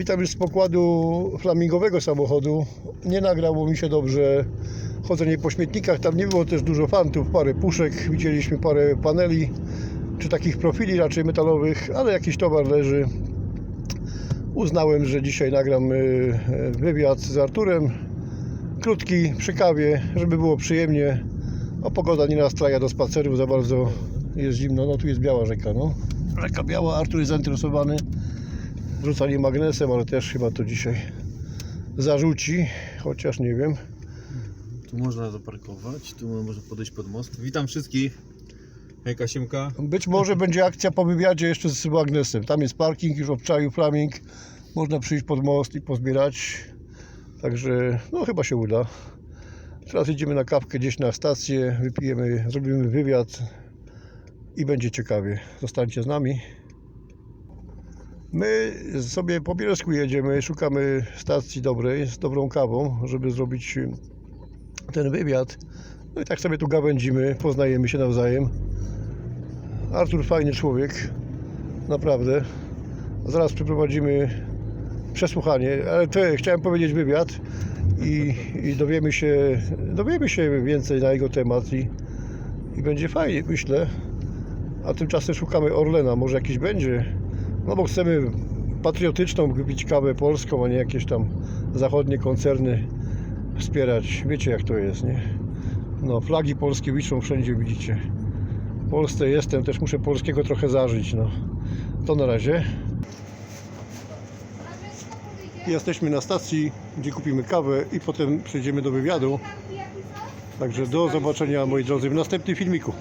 Witam już z pokładu flamingowego samochodu. Nie nagrało mi się dobrze chodzenie po śmietnikach. Tam nie było też dużo fantów, parę puszek. Widzieliśmy parę paneli, czy takich profili raczej metalowych, ale jakiś towar leży. Uznałem, że dzisiaj nagram y, wywiad z Arturem. Krótki, przy kawie, żeby było przyjemnie. A pogoda nie nastraja do spacerów za bardzo. Jest zimno. No tu jest biała rzeka, no. Rzeka biała, Artur jest zainteresowany rzucaniem magnesem, ale też chyba to dzisiaj zarzuci, chociaż nie wiem. Tu można zaparkować, tu można podejść pod most. Witam wszystkich. Hejka Siemka. Być może będzie akcja po wywiadzie jeszcze z magnesem. Tam jest parking, już obczaił flaming. Można przyjść pod most i pozbierać. Także no chyba się uda. Teraz idziemy na kawkę gdzieś na stację, wypijemy, zrobimy wywiad i będzie ciekawie. Zostańcie z nami. My sobie po Bielsku jedziemy, szukamy stacji dobrej, z dobrą kawą, żeby zrobić ten wywiad. No i tak sobie tu gawędzimy, poznajemy się nawzajem. Artur fajny człowiek, naprawdę. Zaraz przeprowadzimy przesłuchanie, ale to chciałem powiedzieć wywiad i, i dowiemy się dowiemy się więcej na jego temat i, i będzie fajnie, myślę. A tymczasem szukamy Orlena, może jakiś będzie. No bo chcemy patriotyczną wypić kawę polską, a nie jakieś tam zachodnie koncerny wspierać. Wiecie jak to jest, nie? No, flagi polskie wiszą wszędzie, widzicie. W Polsce jestem, też muszę polskiego trochę zażyć, no. To na razie. Jesteśmy na stacji, gdzie kupimy kawę i potem przejdziemy do wywiadu. Także do zobaczenia moi drodzy w następnym filmiku.